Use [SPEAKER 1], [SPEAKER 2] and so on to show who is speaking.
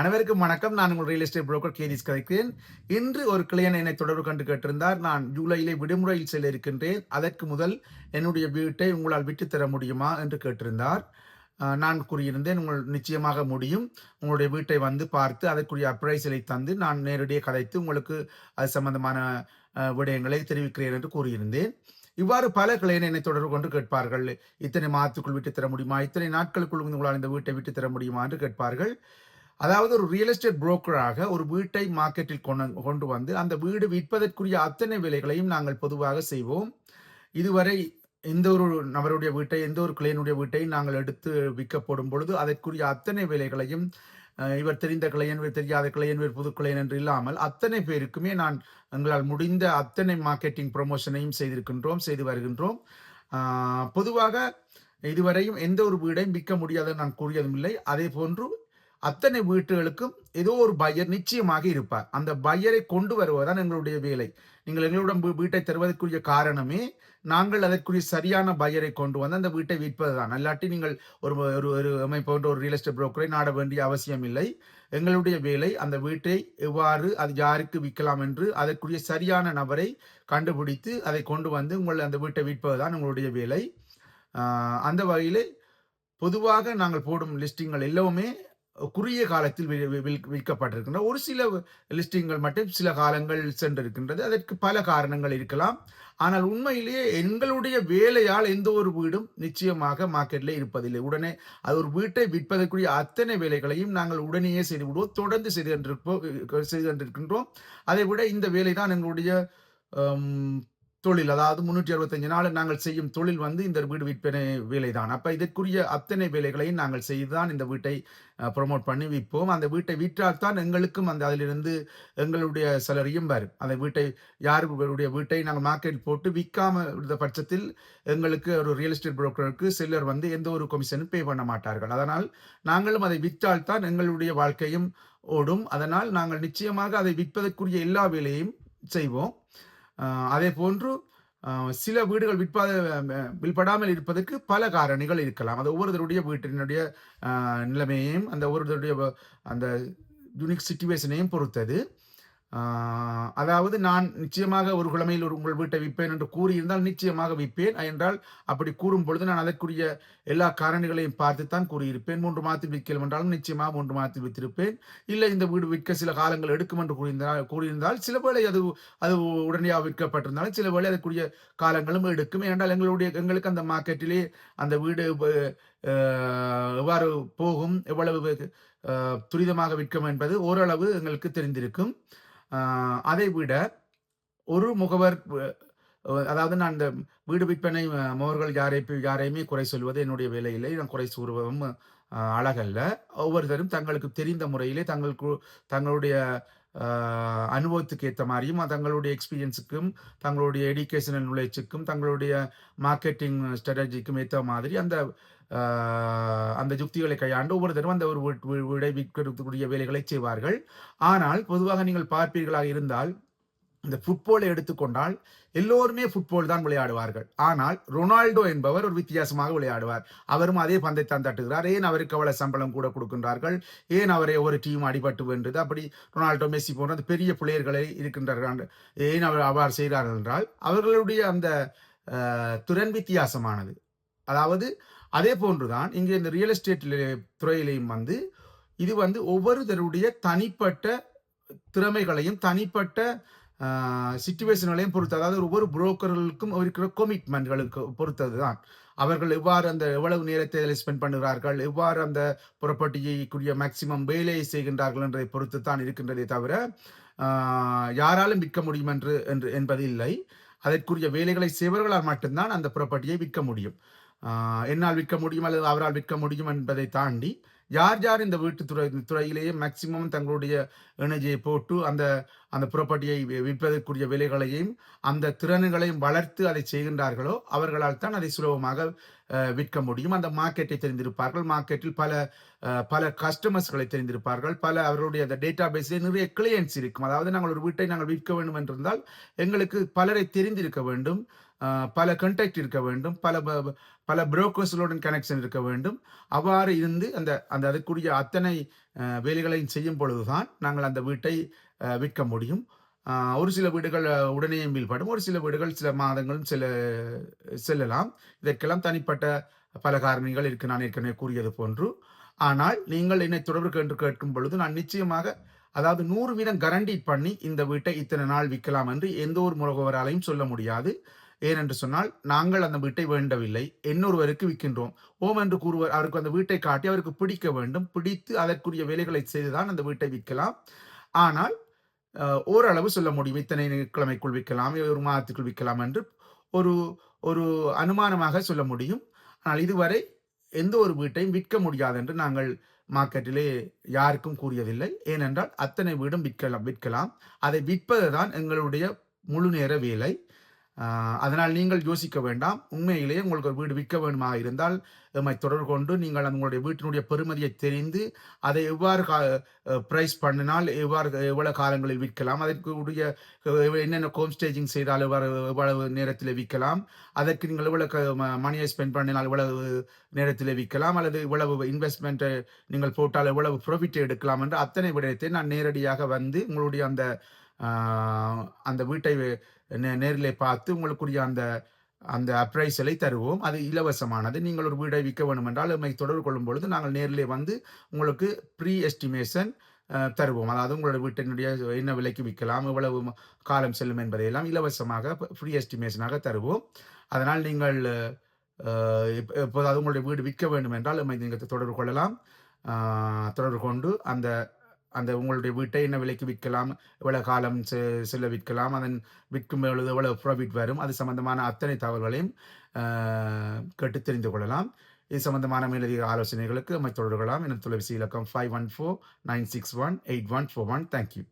[SPEAKER 1] அனைவருக்கும் வணக்கம். நான் உங்கள் ரியல் எஸ்டேட் புரோக்கர் கேரிஸ் கதைக்கிறேன் இன்று ஒரு கிளையன் என்னை தொடர்பு கண்டு கேட்டிருந்தார். நான் ஜூலையிலே விடுமுறையில் செல்ல இருக்கின்றேன். அதற்கு முதல் என்னுடைய வீட்டை உங்களால் விட்டு தர முடியுமா என்று கேட்டிருந்தார். நான் கூறியிருந்தேன் உங்கள் நிச்சயமாக முடியும். உங்களுடைய வீட்டை வந்து பார்த்து அதற்குரிய அப்ரைசலை தந்து நான் நேரடியாக கதைத்து உங்களுக்கு அது சம்பந்தமான விடயங்களை தெரிவிக்கிறேன் என்று கூறியிருந்தேன். இவ்வாறு பல கிளையன் என்னை தொடர்பு கொண்டு கேட்பார்கள். இத்தனை மாதத்துக்குள் விட்டு தர முடியுமா? இத்தனை நாட்களுக்குள் உங்களால் இந்த வீட்டை விட்டு தர முடியுமா? என்று கேட்பார்கள். அதாவது ஒரு ரியல் எஸ்டேட் புரோக்கராக ஒரு வீட்டை மார்க்கெட்டில் கொண்டு கொண்டு வந்து அந்த வீடு விற்பதற்குரிய அத்தனை வேலைகளையும் நாங்கள் பொதுவாக செய்வோம். இதுவரை எந்த ஒரு நபருடைய வீட்டை எந்த ஒரு கிளையனுடைய வீட்டையும் நாங்கள் எடுத்து விற்க போடும் பொழுது அதற்குரிய அத்தனை வேலைகளையும் இவர் தெரிந்த கிளையன் இவர் தெரியாத கிளையன் இவர் புது கிளையன் என்று இல்லாமல் அத்தனை பேருக்குமே நான் எங்களால் முடிந்த அத்தனை மார்க்கெட்டிங் ப்ரொமோஷனையும் செய்திருக்கின்றோம் செய்து வருகின்றோம். பொதுவாக இதுவரையும் எந்த ஒரு வீடையும் விற்க முடியாத நான் கூறியதும் இல்லை அதே போன்று அத்தனை வீட்டுகளுக்கும் ஏதோ ஒரு பையர் நிச்சயமாக இருப்பார். அந்த பையரை கொண்டு வருவதுதான் எங்களுடைய வேலை. நீங்கள் எங்களிடம் வீட்டை தருவதற்குரிய காரணமே நாங்கள் அதற்குரிய சரியான பையரை கொண்டு வந்து அந்த வீட்டை விற்பதுதான். அல்லாட்டி நீங்கள் ஒரு ஒரு ஒரு போன்ற ஒரு ரியல் எஸ்டேட் புரோக்கரை நாட வேண்டிய அவசியம் இல்லை. எங்களுடைய வேலை அந்த வீட்டை எவ்வாறு அது யாருக்கு விற்கலாம் என்று அதற்குரிய சரியான நபரை கண்டுபிடித்து அதை கொண்டு வந்து உங்கள் அந்த வீட்டை விற்பதுதான் உங்களுடைய வேலை. அந்த வகையில் பொதுவாக நாங்கள் போடும் லிஸ்டிங்கள் எல்லாமே குறுகிய காலத்தில் விற்கப்பட்டிருக்கின்ற ஒரு சில லிஸ்டிங்கள் மட்டும் சில காலங்கள் சென்றிருக்கின்றது. அதற்கு பல காரணங்கள் இருக்கலாம். ஆனால் உண்மையிலேயே எங்களுடைய வேலையால் எந்த ஒரு வீடும் நிச்சயமாக மார்க்கெட்டில் இருப்பதில்லை. உடனே அது ஒரு வீட்டை விற்பதற்குரிய அத்தனை வேலைகளையும் நாங்கள் உடனேயே செய்து விடுவோம். தொடர்ந்து செய்து கொண்டிருப்போம் செய்து கொண்டிருக்கின்றோம். அதை விட இந்த வேலை தான் எங்களுடைய தொழில் அதாவது முன்னூற்றி அறுபத்தஞ்சு நாள் நாங்கள் செய்யும் தொழில் வந்து இந்த வீடு விற்பனை வேலை தான் அப்போ இதற்குரிய அத்தனை வேலைகளையும் நாங்கள் செய்துதான் இந்த வீட்டை ப்ரொமோட் பண்ணி விற்போம். அந்த வீட்டை விற்றால் தான் எங்களுக்கும் அந்த அதிலிருந்து எங்களுடைய சிலரையும் வரும். அந்த வீட்டை யாருடைய வீட்டை நாங்கள் மார்க்கெட் போட்டு விற்காம இருந்த பட்சத்தில் எங்களுக்கு ஒரு ரியல் எஸ்டேட் புரோக்கருக்கு சிலர் வந்து எந்த ஒரு கமிஷனும் பே பண்ண மாட்டார்கள். அதனால் நாங்களும் அதை விற்றால்தான் எங்களுடைய வாழ்க்கையும் ஓடும். அதனால் நாங்கள் நிச்சயமாக அதை விற்பதற்குரிய எல்லா வேலையும் செய்வோம். அதே போன்று சில வீடுகள் விற்பாத விற்படாமல் வில்படாமல் இருப்பதற்கு பல காரணிகள் இருக்கலாம். அது ஒவ்வொருத்தருடைய வீட்டினுடைய நிலைமையையும் அந்த ஒவ்வொருத்தருடைய அந்த யூனிக் சுச்சுவேஷனையும் பொறுத்தது. அதாவது நான் நிச்சயமாக ஒரு கிழமையில் ஒரு உங்கள் வீட்டை விற்பேன் என்று கூறியிருந்தால் நிச்சயமாக விற்பேன். என்றால் அப்படி கூறும் பொழுது நான் அதற்குரிய எல்லா காரணிகளையும் பார்த்துத்தான் கூறியிருப்பேன். மூன்று மாதத்தில் விற்கலாம் என்றாலும் நிச்சயமாக மூன்று மாதத்தில் விற்றிருப்பேன் இல்லை இந்த வீடு விற்க சில காலங்கள் எடுக்கும் என்று கூறியிருந்தால் கூறியிருந்தால் சில வேளை அது அது உடனடியாக விற்கப்பட்டிருந்தாலும் சில வேளை அதற்குரிய காலங்களும் எடுக்கும். ஏனென்றால் எங்களுடைய எங்களுக்கு அந்த மார்க்கெட்டிலே அந்த வீடு எவ்வாறு போகும் எவ்வளவு துரிதமாக விற்கும் என்பது ஓரளவு எங்களுக்கு தெரிந்திருக்கும். அதை விட ஒரு முகவர் அதாவது நான் இந்த வீடு விற்பனை முகவர்கள் யாரை யாரையுமே குறை சொல்வது என்னுடைய வேலையிலே நான் குறை கூறுவதும் அழகல்ல. ஒவ்வொருத்தரும் தங்களுக்கு தெரிந்த முறையிலே தங்களுக்கு தங்களுடைய அனுபவத்துக்கு ஏற்ற மாதிரியும் தங்களுடைய எக்ஸ்பீரியன்ஸுக்கும் தங்களுடைய எடுக்கேஷனல் நாலேஜுக்கும் தங்களுடைய மார்க்கெட்டிங் ஸ்ட்ராட்டஜிக்கும் ஏற்ற மாதிரி அந்த அந்த யுக்திகளை கையாண்டு ஒவ்வொருத்தரும் அந்த ஒரு விடை விற்கக்கூடிய வேலைகளை செய்வார்கள். ஆனால் பொதுவாக நீங்கள் பார்ப்பீர்களாக இருந்தால் இந்த ஃபுட்பாலை எடுத்துக்கொண்டால் எல்லோருமே ஃபுட்பால் தான் விளையாடுவார்கள். ஆனால் ரொனால்டோ என்பவர் ஒரு வித்தியாசமாக விளையாடுவார். அவரும் அதே பந்தை தான் தட்டுகிறார். ஏன் அவருக்கு அவ்வளவு சம்பளம் கூட கொடுக்கின்றார்கள்? ஏன் அவரை ஒரு டீம் அடிபட்டு வென்றது? அப்படி ரொனால்டோ மெஸ்ஸி போன்ற அந்த பெரிய பிளேயர்களை இருக்கின்றார்கள். ஏன் அவர் அவ்வாறு செய்கிறார்கள் என்றால் அவர்களுடைய அந்த துறன் திறன் வித்தியாசமானது. அதாவது அதே போன்றுதான் இங்கே இந்த ரியல் எஸ்டேட் துறையிலையும் வந்து இது வந்து ஒவ்வொருத்தருடைய தனிப்பட்ட திறமைகளையும் தனிப்பட்ட சுச்சுவேஷன்களையும் பொறுத்து அதாவது ஒவ்வொரு புரோக்கர்களுக்கும் இருக்கிற கொமிட்மெண்ட்களுக்கு பொறுத்தது தான் அவர்கள் எவ்வாறு அந்த எவ்வளவு நேரத்தை அதில் ஸ்பெண்ட் பண்ணுகிறார்கள் எவ்வாறு அந்த புறப்பட்டியைக்குரிய மேக்சிமம் வேலையை செய்கின்றார்கள் என்றதை பொறுத்து தான் இருக்கின்றதே தவிர யாராலும் விற்க முடியும் என்று என்று என்பது இல்லை. அதற்குரிய வேலைகளை செய்வர்களால் மட்டும்தான் அந்த புறப்பட்டியை விற்க முடியும். என்னால் விற்க முடியும் அல்லது அவரால் விற்க முடியும் என்பதை தாண்டி யார் யார் இந்த வீட்டு துறை துறையிலேயே மேக்சிமம் தங்களுடைய எனர்ஜியை போட்டு அந்த அந்த ப்ராப்பர்ட்டியை விற்பதற்குரிய விலைகளையும் அந்த திறன்களையும் வளர்த்து அதை செய்கின்றார்களோ அவர்களால் தான் அதை சுலபமாக விற்க முடியும். அந்த மார்க்கெட்டை தெரிந்திருப்பார்கள். மார்க்கெட்டில் பல பல கஸ்டமர்ஸ்களை தெரிந்திருப்பார்கள். பல அவர்களுடைய அந்த டேட்டா பேஸில் நிறைய கிளையன்ஸ் இருக்கும். அதாவது நாங்கள் ஒரு வீட்டை நாங்கள் விற்க வேண்டும் என்றிருந்தால் எங்களுக்கு பலரை தெரிந்திருக்க வேண்டும். பல கண்டாக்ட் இருக்க வேண்டும். பல ப- பல புரோக்கர்ஸ்களுடன் கனெக்ஷன் இருக்க வேண்டும். அவ்வாறு இருந்து அந்த அந்த அதுக்குரிய அத்தனை வேலைகளையும் செய்யும் பொழுதுதான் நாங்கள் அந்த வீட்டை விற்க முடியும். ஒரு சில வீடுகள் உடனே மீள்படும் ஒரு சில வீடுகள் சில மாதங்களும் சில செல்லலாம். இதற்கெல்லாம் தனிப்பட்ட பல காரணிகள் இருக்கு. நான் ஏற்கனவே கூறியது போன்று. ஆனால் நீங்கள் என்னை தொடர்பு என்று கேட்கும் பொழுது நான் நிச்சயமாக அதாவது நூறு வீதம் கரண்டி பண்ணி இந்த வீட்டை இத்தனை நாள் விற்கலாம் என்று எந்த ஒரு முகவராலையும் சொல்ல முடியாது. ஏனென்று சொன்னால் நாங்கள் அந்த வீட்டை வேண்டவில்லை. இன்னொருவருக்கு விற்கின்றோம். ஓம் என்று கூறுவர் அவருக்கு அந்த வீட்டை காட்டி அவருக்கு பிடிக்க வேண்டும். பிடித்து அதற்குரிய வேலைகளை செய்துதான் அந்த வீட்டை விற்கலாம். ஆனால் ஓரளவு சொல்ல முடியும். இத்தனை கிழமைக்குள் விற்கலாம் ஒரு மாதத்துக்குள் விற்கலாம் என்று ஒரு ஒரு அனுமானமாக சொல்ல முடியும். ஆனால் இதுவரை எந்த ஒரு வீட்டையும் விற்க முடியாது என்று நாங்கள் மார்க்கெட்டிலே யாருக்கும் கூறியதில்லை. ஏனென்றால் அத்தனை வீடும் விற்கலாம் விற்கலாம். அதை விற்பதுதான் எங்களுடைய முழு நேர வேலை. அதனால் நீங்கள் யோசிக்க வேண்டாம். உண்மையிலேயே உங்களுக்கு ஒரு வீடு விற்க வேண்டுமா இருந்தால் எம்மை தொடர்பு கொண்டு நீங்கள் உங்களுடைய வீட்டினுடைய பெருமதியை தெரிந்து அதை எவ்வாறு கா ப்ரைஸ் பண்ணினால் எவ்வாறு எவ்வளோ காலங்களில் விற்கலாம் அதற்கு உடைய என்னென்ன ஹோம் ஸ்டேஜிங் செய்தால் எவ்வாறு எவ்வளவு நேரத்தில் விற்கலாம் அதற்கு நீங்கள் எவ்வளோ மணியை ஸ்பெண்ட் பண்ணினால் எவ்வளவு நேரத்தில் விற்கலாம் அல்லது இவ்வளவு இன்வெஸ்ட்மெண்ட்டை நீங்கள் போட்டால் எவ்வளவு ப்ராஃபிட் எடுக்கலாம் என்று அத்தனை விடயத்தை நான் நேரடியாக வந்து உங்களுடைய அந்த அந்த வீட்டை நேரிலே பார்த்து உங்களுக்குரிய அந்த அந்த அப்ரைசலை தருவோம். அது இலவசமானது. நீங்கள் ஒரு வீடை விற்க வேண்டும் என்றால் எம்மை தொடர்பு கொள்ளும் பொழுது நாங்கள் நேரிலே வந்து உங்களுக்கு ப்ரீ எஸ்டிமேஷன் தருவோம். அதாவது உங்களோட வீட்டினுடைய என்ன விலைக்கு விற்கலாம் எவ்வளவு காலம் செல்லும் என்பதையெல்லாம் இலவசமாக ஃப்ரீ எஸ்டிமேஷனாக தருவோம். அதனால் நீங்கள் இப்போ எப்ப- எப்போதாவது உங்களுடைய வீடு விற்க வேண்டும் என்றால் நீங்கள் தொடர்பு கொள்ளலாம். தொடர்பு கொண்டு அந்த அந்த உங்களுடைய வீட்டை என்ன விலைக்கு விற்கலாம் எவ்வளவு காலம் செ- செல்ல விற்கலாம் அதன் விற்கும் பொழுது எவ்வளவு ப்ராஃபிட் வரும் அது சம்பந்தமான அத்தனை தகவல்களையும் கேட்டு தெரிந்து கொள்ளலாம். இது சம்பந்தமான மேலதிக ஆலோசனைகளுக்கு நம்மை தொடர்கலாம் எனது என தொலைபேசி இலக்கம் five one four nine six one eight one four one thank you